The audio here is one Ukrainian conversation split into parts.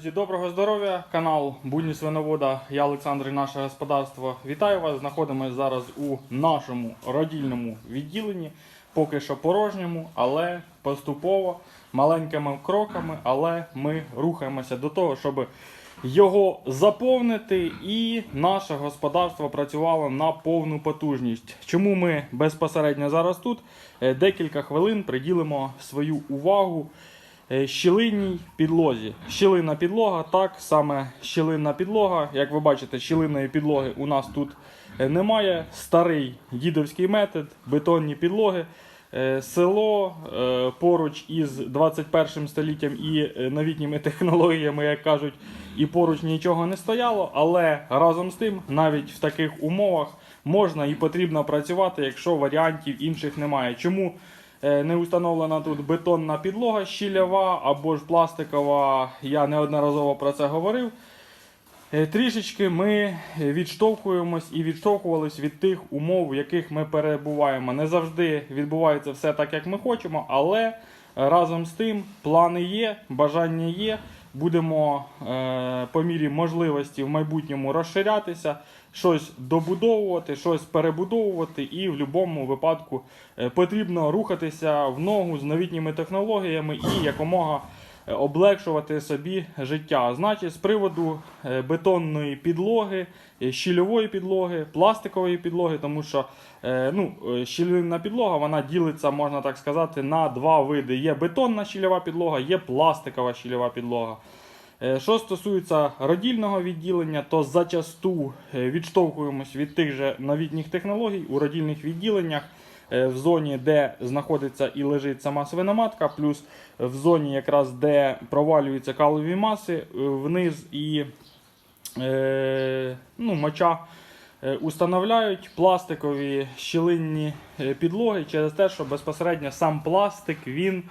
Друзі, доброго здоров'я! Канал Будні свиновода. Я Олександр і наше господарство. Вітаю вас! Знаходимося зараз у нашому родільному відділенні. Поки що порожньому, але поступово, маленькими кроками, але ми рухаємося до того, щоб його заповнити і наше господарство працювало на повну потужність. Чому ми безпосередньо зараз тут? Е, Декілька хвилин приділимо свою увагу щілинній підлозі. Щілинна підлога, так, саме щілинна підлога. Як ви бачите, щілинної підлоги у нас тут е, немає. Старий дідовський метод, бетонні підлоги. Е, Село е, поруч із 21 століттям і е, новітніми технологіями, як кажуть, і поруч нічого не стояло, але разом з тим, навіть в таких умовах можна і потрібно працювати, якщо варіантів інших немає. Чому е, не установлена тут бетонна підлога щільова або ж пластикова? Я неодноразово про це говорив. Е, Трішечки ми відштовхуємось і відштовхувались від тих умов, в яких ми перебуваємо. Не завжди відбувається все так, як ми хочемо, але разом з тим плани є, бажання є. Будемо е, по мірі можливості в майбутньому розширятися, щось добудовувати, щось перебудовувати, і в будь-якому випадку е, потрібно рухатися в ногу з новітніми технологіями і якомога е, облегшувати собі життя. Значить, з приводу е, бетонної підлоги, щільової підлоги, пластикової підлоги, тому що ну, щільна підлога вона ділиться, можна так сказати, на два види: є бетонна щільова підлога, є пластикова щільова підлога. Е, Що стосується родільного відділення, то зачасту е, відштовхуємось від тих же новітніх технологій у родільних відділеннях е, в зоні, де знаходиться і лежить сама свиноматка, плюс в зоні, якраз де провалюються калові маси вниз і ну, моча. Установляють пластикові щілинні підлоги через те, що безпосередньо сам пластик він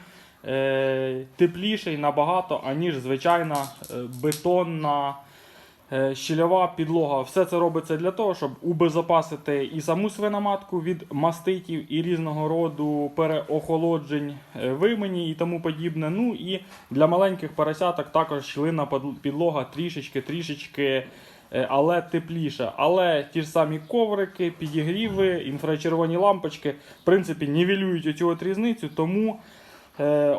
тепліший набагато, аніж звичайна е, бетонна е, щільова підлога. Все це робиться для того, щоб убезопасити і саму свиноматку від маститів і різного роду переохолоджень, е, вимені і тому подібне. Ну і для маленьких поросяток також щілина підлога трішечки, трішечки. е, Але тепліше. Але ті ж самі коврики, підігріви, інфрачервоні лампочки, в принципі, нівелюють оцю от різницю, тому Е,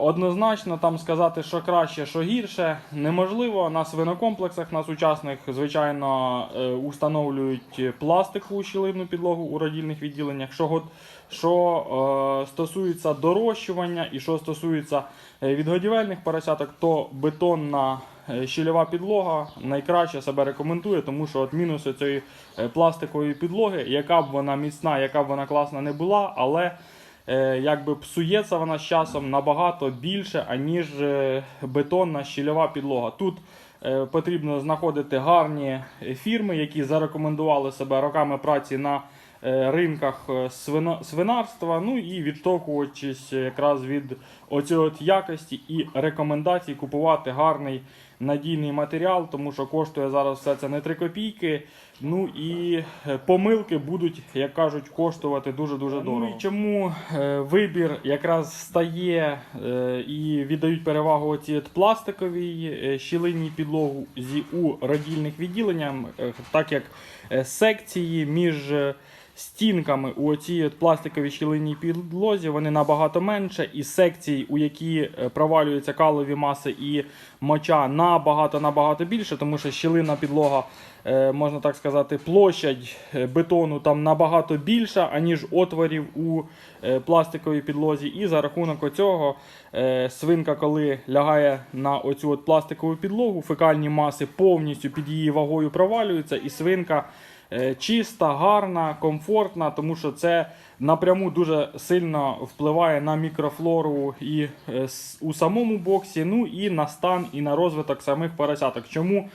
Однозначно там сказати, що краще, що гірше, неможливо. На свинокомплексах на сучасних, звичайно, е, установлюють пластикову щілинну підлогу у родільних відділеннях. Що, що е, стосується дорощування і що стосується е, відгодівельних поросяток, то бетонна е, щільова підлога найкраще себе рекомендує, тому що от мінуси цієї е, пластикової підлоги, яка б вона міцна, яка б вона класна не була, але е, якби псується вона з часом набагато більше, аніж е, бетонна щільова підлога. Тут е, потрібно знаходити гарні е, фірми, які зарекомендували себе роками праці на е, ринках е, свинарства, ну і відштовхуючись якраз від от якості і рекомендацій купувати гарний надійний матеріал, тому що коштує зараз все це не 3 копійки. Ну і е, помилки будуть, як кажуть, коштувати дуже-дуже дорого. Ну і чому е, вибір якраз стає е, і віддають перевагу ці пластиковій щілинній підлогу зі у родільних відділеннях, так як секції між стінками у цій от пластиковій щілинній підлозі вони набагато менше, і секцій, у які е, провалюються калові маси і моча, набагато набагато більше, тому що щілинна підлога, е, можна так сказати, площадь е, бетону там набагато більша, аніж отворів у пластиковій підлозі. І за рахунок цього свинка, коли лягає на оцю от пластикову підлогу, фекальні маси повністю під її вагою провалюються, і свинка чиста, гарна, комфортна, тому що це напряму дуже сильно впливає на мікрофлору і е, у самому боксі, ну і на стан і на розвиток самих поросяток. Чому е,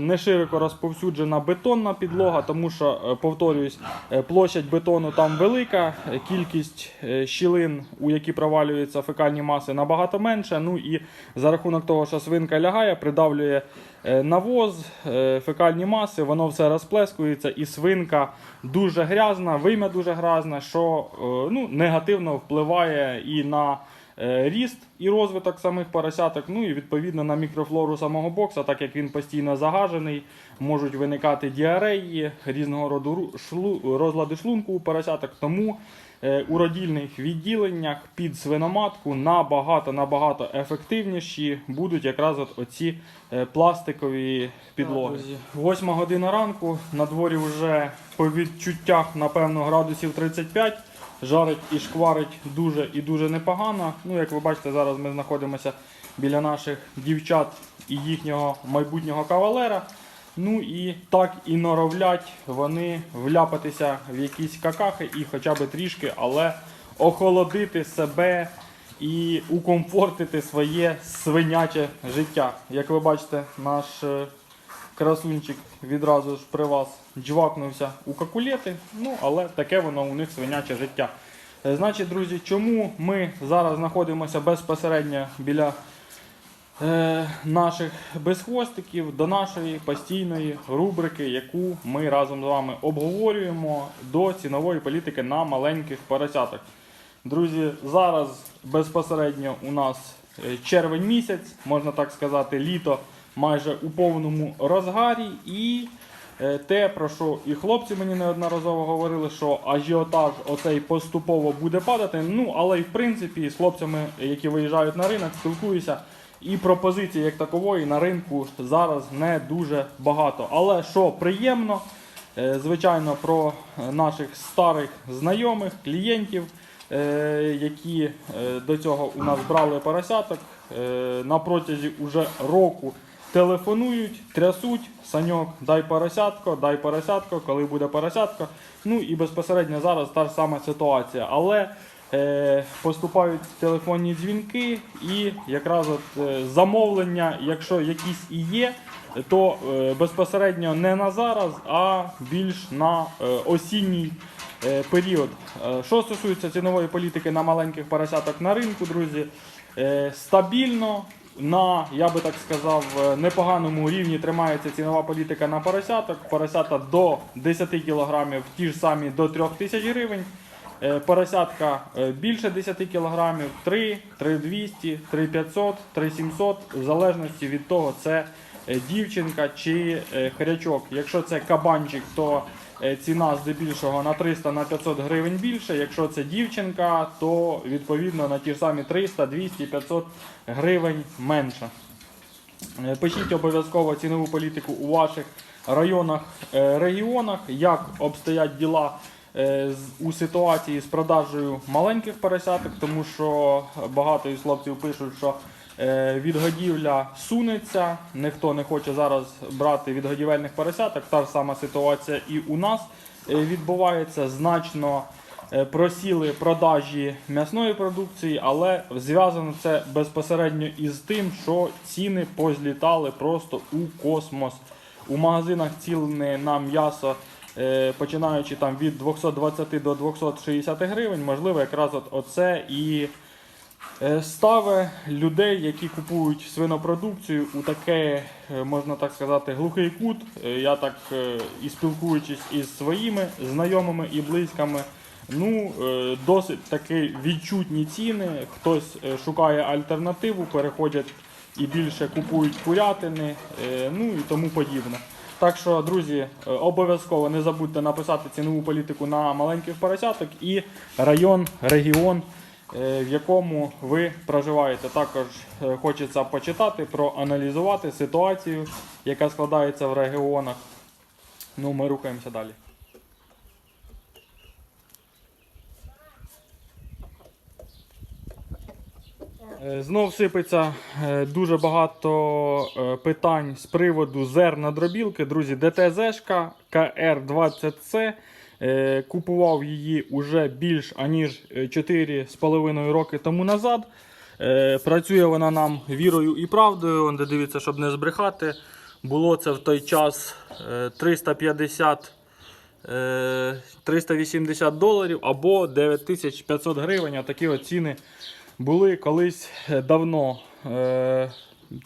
не широко розповсюджена бетонна підлога, тому що, е, повторююсь, е, площадь бетону там велика, е, кількість е, щілин, у які провалюються фекальні маси, набагато менша. Ну і за рахунок того, що свинка лягає, придавлює е, навоз, е, фекальні маси, воно все розплескується, і свинка дуже грязна, вим'я дуже грязна, що е, ну, негативно впливає і на е, ріст і розвиток самих поросяток. Ну і відповідно на мікрофлору самого бокса, так як він постійно загажений, можуть виникати діареї, різного роду шлу- розлади шлунку у поросяток. Тому е, у родільних відділеннях під свиноматку набагато набагато ефективніші будуть якраз от оці е, пластикові підлоги. Восьма година ранку, на дворі вже по відчуттях, напевно, градусів 35. Жарить і шкварить дуже і дуже непогано. Ну, як ви бачите, зараз ми знаходимося біля наших дівчат і їхнього майбутнього кавалера. Ну і так і норовлять вони вляпатися в якісь какахи і хоча б трішки, але охолодити себе і укомфортити своє свиняче життя. Як ви бачите, наш е, красунчик відразу ж при вас джвакнувся у какулети. Ну, але таке воно у них свиняче життя. Е, Значить, друзі, чому ми зараз знаходимося безпосередньо біля е, наших безхвостиків до нашої постійної рубрики, яку ми разом з вами обговорюємо до цінової політики на маленьких поросяток. Друзі, зараз безпосередньо у нас е, червень місяць, можна так сказати, літо майже у повному розгарі. І е, те, про що і хлопці мені неодноразово говорили, що ажіотаж оцей поступово буде падати. Ну, але і в принципі з хлопцями, які виїжджають на ринок, спілкуюся. І пропозицій як такової на ринку зараз не дуже багато. Але що приємно, е, звичайно, про наших старих знайомих, клієнтів, е, які до цього у нас брали поросяток, на протязі уже року телефонують, трясуть, саньок, дай поросятко, дай поросятко, коли буде поросятко. Ну і безпосередньо зараз та ж сама ситуація. Але е, поступають телефонні дзвінки і якраз от, е, замовлення, якщо якісь і є, то е, безпосередньо не на зараз, а більш на е, осінній е, період. Е, Що стосується цінової політики на маленьких поросяток на ринку, друзі, е, стабільно. На, я би так сказав, е, непоганому рівні тримається цінова політика на поросяток. Поросята до 10 кг, ті ж самі до 3 тисяч гривень. Е, Поросятка е, більше 10 кг, 3, 3200, 3500, 3700, в залежності від того, це дівчинка чи хрячок. Якщо це кабанчик, то ціна здебільшого на 300 на 500 гривень більше. Якщо це дівчинка, то відповідно на ті ж самі 300, 200, 500 гривень менше. Е, Пишіть обов'язково цінову політику у ваших районах, е, регіонах, як обстоять діла е, у ситуації з продажею маленьких поросяток, тому що багато із хлопців пишуть, що е, відгодівля сунеться, ніхто не хоче зараз брати відгодівельних поросяток. Та ж сама ситуація і у нас е, відбувається значно. е, Просіли продажі м'ясної продукції, але зв'язано це безпосередньо із тим, що ціни позлітали просто у космос. У магазинах ціни на м'ясо, е, починаючи там від 220 до 260 гривень, можливо, якраз от оце і е, ставить людей, які купують свинопродукцію у таке, е, можна так сказати, глухий кут. Е, Я так е, і спілкуючись із своїми знайомими і близькими. Ну, е, досить таки відчутні ціни. Хтось е, шукає альтернативу, переходять і більше купують курятини, е, ну і тому подібне. Так що, друзі, е, обов'язково не забудьте написати цінову політику на маленьких поросяток і район, регіон, е, в якому ви проживаєте. Також е, хочеться почитати, проаналізувати ситуацію, яка складається в регіонах. Ну, ми рухаємося далі. Е, Знов сипеться е, дуже багато е, питань з приводу зерна дробілки. Друзі, ДТЗшка КР-20C. Е, Купував її уже більш аніж е, 4,5 роки тому назад. Е, Працює вона нам вірою і правдою. Де дивіться, щоб не збрехати. Було це в той час е, 350 е, 380 доларів або 9500 гривень. Такі ціни були колись е, давно.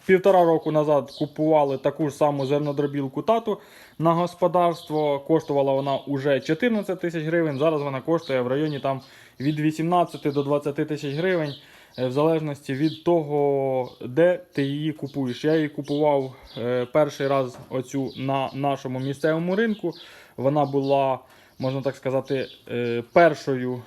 Півтора року назад купували таку ж саму зернодробілку тату на господарство. Коштувала вона уже 14 тисяч гривень. Зараз вона коштує в районі там від 18 до 20 тисяч гривень. е, в залежності від того, де ти її купуєш. Я її купував е, перший раз оцю на нашому місцевому ринку. Вона була, можна так сказати, е, першою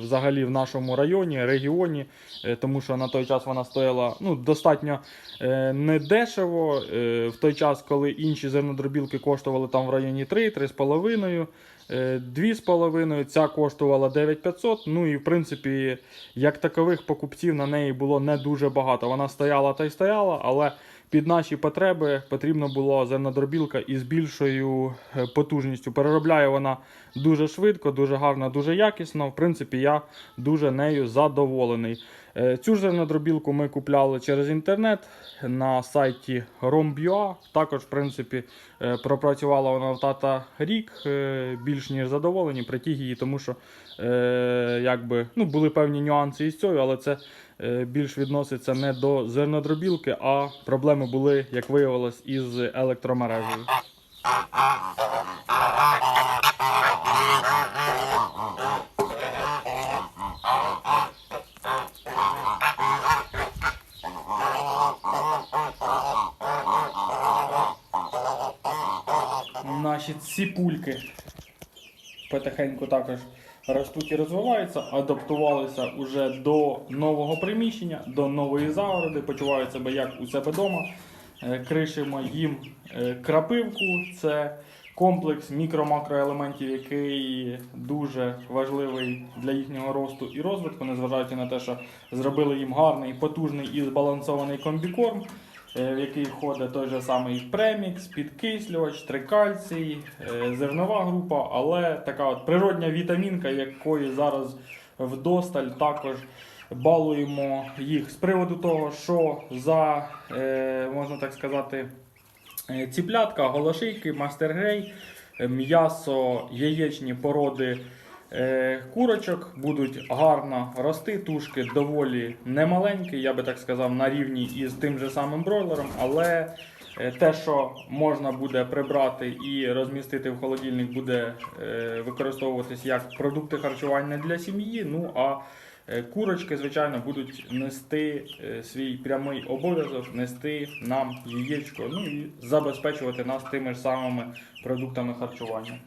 взагалі в нашому районі, регіоні, е, тому що на той час вона стояла ну, достатньо е, недешево. Е, в той час, коли інші зернодробілки коштували там в районі 3, 3,5. е, 2,5, ця коштувала 9500. Ну і в принципі, як такових покупців на неї було не дуже багато. Вона стояла та й стояла, але під наші потреби потрібна була зернодробілка із більшою е, потужністю. Переробляє вона дуже швидко, дуже гарно, дуже якісно. В принципі, я дуже нею задоволений. Е, Цю ж зернодробілку ми купляли через інтернет на сайті Rombua. Також, в принципі, е, пропрацювала вона тата рік, більш ніж задоволені, притяг її, тому що якби, ну, були певні нюанси із цією, але це більш відноситься не до зернодробілки, а проблеми були, як виявилось, із електромережею. Наші ціпульки потихеньку також ростуть і розвиваються, адаптувалися уже до нового приміщення, до нової загороди, почувають себе як у себе вдома. Кришимо їм е, крапивку. Це комплекс мікро-макроелементів, який дуже важливий для їхнього росту і розвитку, незважаючи на те, що зробили їм гарний, потужний і збалансований комбікорм. Е, В який входить той же самий премікс, підкислювач, трикальцій, е, зернова група, але така от природня вітамінка, якої зараз вдосталь також балуємо їх. З приводу того, що за, е, можна так сказати, ціплятка, голошийки, мастергрей, м'ясо, яєчні породи курочок будуть гарно рости. Тушки доволі немаленькі, я би так сказав, на рівні із тим же самим бройлером, але е, те, що можна буде прибрати і розмістити в холодильник, буде е, використовуватись як продукти харчування для сім'ї. Ну а Е, Курочки, звичайно, будуть нести е, свій прямий обов'язок, нести нам яєчко, ну і забезпечувати нас тими ж самими продуктами харчування.